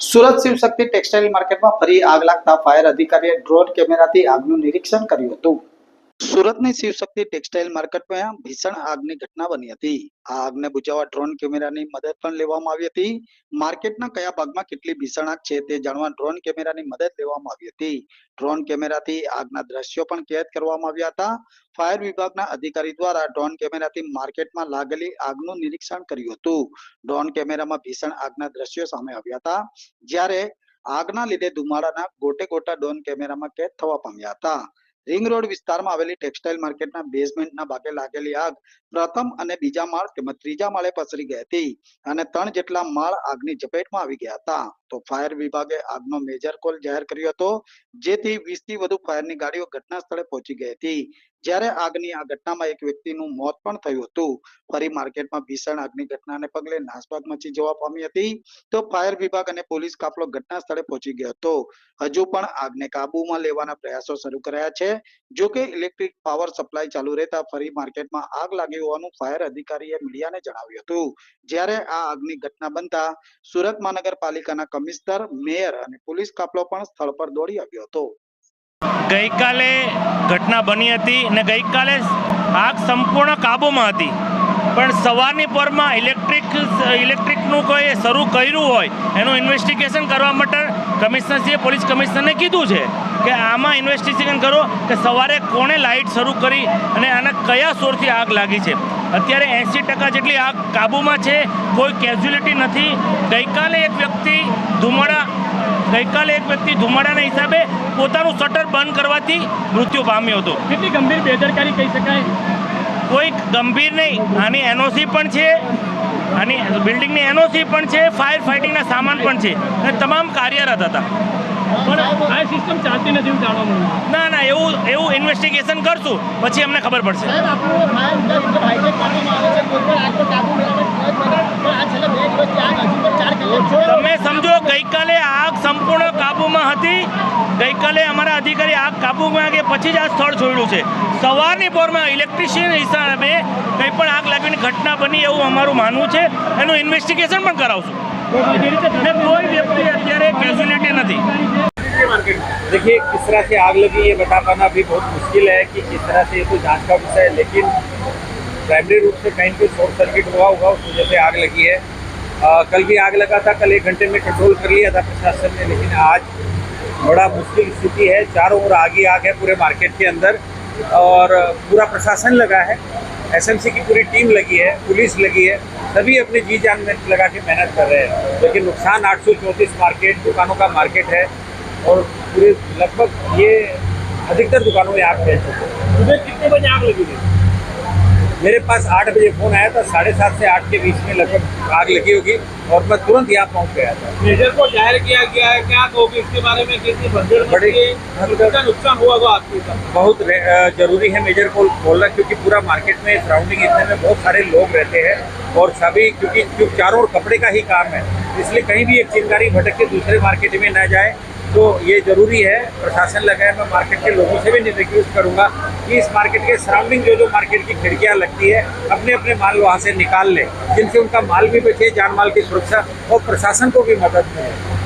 Surat Shivshakti textile માર્કેટમાં ફરી આગ લાગતા ફાયર અધિકારીએ ડ્રોન કેમેરાથી આગનું નિરીક્ષણ કર્યું હતું. સુરતની શિવશક્તિ ટેક્સટાઇલ માર્કેટમાં ભીષણ આગની ઘટના બની હતી. આ આગને બુજાવવા ડ્રોન કેમેરાની મદદ પણ લેવામાં આવી હતી. માર્કેટના કયા ભાગમાં કેટલી ભીષણ આગ છે તે જાણવા ડ્રોન કેમેરાની મદદ લેવામાં આવી હતી. ડ્રોન કેમેરાથી આગના દ્રશ્યો પણ કેદ કરવામાં આવ્યા હતા. ફાયર વિભાગના અધિકારી દ્વારા ડ્રોન કેમેરાથી માર્કેટમાં લાગેલી આગનું નિરીક્ષણ કર્યું હતું. ડ્રોન કેમેરામાં ભીષણ આગના દ્રશ્યો સામે આવ્યા હતા. જ્યારે આગના લીધે ધુમાડાના ગોટે ગોટા ડ્રોન કેમેરામાં કેદ થવા પામ્યા હતા. રિંગ રોડ વિસ્તારમાં આવેલી ટેક્સટાઇલ માર્કેટના બેઝમેન્ટના ભાગે લાગેલી આગ પ્રથમ અને બીજા માળ તેમજ ત્રીજા માળે પસરી ગઈ હતી અને ત્રણ જેટલા માળ આગની ઝપેટમાં આવી ગયા હતા. તો ફાયર વિભાગે આગનો મેજર કોલ જાહેર કર્યો હતો, જેથી વીસથી વધુ ફાયરની ગાડીઓ ઘટના સ્થળે પહોંચી ગઈ હતી. જ્યારે આગની આ ઘટનામાં એક વ્યક્તિનું મોત પણ થયું હતું, ફરી માર્કેટમાં ભીષણ આગની ઘટનાને પગલે નાસભાગ મચી જવા પામી હતી, તો ફાયર વિભાગ અને પોલીસ કાફલો ઘટના સ્થળે પહોંચી ગયો હતો. હજુ પણ આગને કાબુમાં લેવાના પ્રયાસો શરૂ કર્યા છે. જો કે ઇલેક્ટ્રિક પાવર સપ્લાય ચાલુ રહેતા ફરી માર્કેટમાં આગ લાગી હોવાનું ફાયર અધિકારીએ મીડિયાને જણાવ્યું હતું. જ્યારે આ આગની ઘટના બનતા સુરત મહાનગરપાલિકાના કમિશનર, મેયર અને પોલીસ કાફલો પણ સ્થળ પર દોડી આવ્યો હતો. ગઈકાલે ઘટના બની હતી અને ગઈકાલે આગ સંપૂર્ણ કાબૂમાં હતી. પણ સવારની પરમાં ઇલેક્ટ્રિક, ઇલેક્ટ્રિકનું કોઈ શરૂ કર્યું હોય, એનું ઇન્વેસ્ટિગેશન કરવા માટે કમિશનરશ્રીએ પોલીસ કમિશનરને કીધું છે કે આમાં ઇન્વેસ્ટિગેશન કરો કે સવારે કોણે લાઇટ શરૂ કરી અને આના કયા સોરથી આગ લાગી છે. અત્યારે એંસી ટકા જેટલી આગ કાબૂમાં છે કોઈ કેઝ્યુલિટી નથી. ગઈકાલે એક વ્યક્તિ ધુમાડા ગઈકાલે એક વ્યક્તિ ધુમાડાના હિસાબે પોતાનું શટર બંધ કરવાથી મૃત્યુ પામ્યો હતો. કેટલી ગંભીર બેદરકારી કહી શકાય? કોઈ ગંભીર નહીં. આની એનઓસી પણ છે આની બિલ્ડિંગની એનઓસી પણ છે ફાયર ફાઇટિંગના સામાન પણ છે. અને તમામ કાર્યરત હતા. પણ આ સિસ્ટમ ચાલતી નથી એવું જાણવા મળ્યું. ના ના એવું એવું ઇન્વેસ્ટિગેશન કરશું પછી અમને ખબર પડશે. તમે સમજો ગઈકાલે આગ સંપૂર્ણ કાબૂમાં હતી ગઈકાલે અમારા અધિકારી આગ કાબૂમાં કે પછી જ આ સ્થળ છોડ્યું છે સવારની પોરમાં ઇલેક્ટ્રિશિયન હિસાબે કંઈ પણ આગ લાગીની ઘટના બની એવું અમારું માનવું છે એનું ઇન્વેસ્ટિગેશન પણ કરાવશું જે રીતે અને કોઈ વ્યક્તિ અત્યારે કેઝ્યુલિટી નથી देखिए किस तरह से आग लगी ये बता पाना अभी बहुत मुश्किल है कि किस तरह से ये तो जांच का विषय है लेकिन प्राइमरी रूप से कहीं पे शॉर्ट सर्किट हुआ होगा उस वजह से आग लगी है अ, कल भी आग लगा था कल एक घंटे में कंट्रोल कर लिया था प्रशासन ने लेकिन आज बड़ा मुश्किल स्थिति है। चारों ओर आग आग है पूरे मार्केट के अंदर और पूरा प्रशासन लगा है। एसएमसी की पूरी टीम लगी है, पुलिस लगी है, सभी अपनी जी जान में लगा के मेहनत कर रहे हैं। लेकिन नुकसान आठ सौ चौंतीस मार्केट, दुकानों का मार्केट है और पूरे लगभग ये अधिकतर दुकानों में आग फैल चुकी है। सुबह कितने बजे आग लगी थी? मेरे पास आठ बजे फ़ोन आया था साढ़े सात से आठ के बीच में लगभग आग लगी होगी और मैं तुरंत यहाँ पहुँच गया था। मेजर को ज़ाहिर किया गया है क्या कहोगे इसके बारे में? कितनी नुकसान हुआ तो आपके बहुत ज़रूरी है मेजर को बोलना क्योंकि पूरा मार्केट में सराउंडिंग इतने में बहुत सारे लोग रहते हैं और सभी क्योंकि जो चारों ओर कपड़े का ही काम है। इसलिए कहीं भी एक चिंगारी भटक के दूसरे मार्केट में ना जाए तो ये ज़रूरी है। प्रशासन लगा है मैं मार्केट के लोगों से भी रिक्वेस्ट करूँगा कि इस मार्केट के सराउंडिंग जो जो मार्केट की खिड़कियां लगती है अपने अपने माल वहाँ से निकाल लें जिनसे उनका माल भी बचे जान माल की सुरक्षा और प्रशासन को भी मदद मिले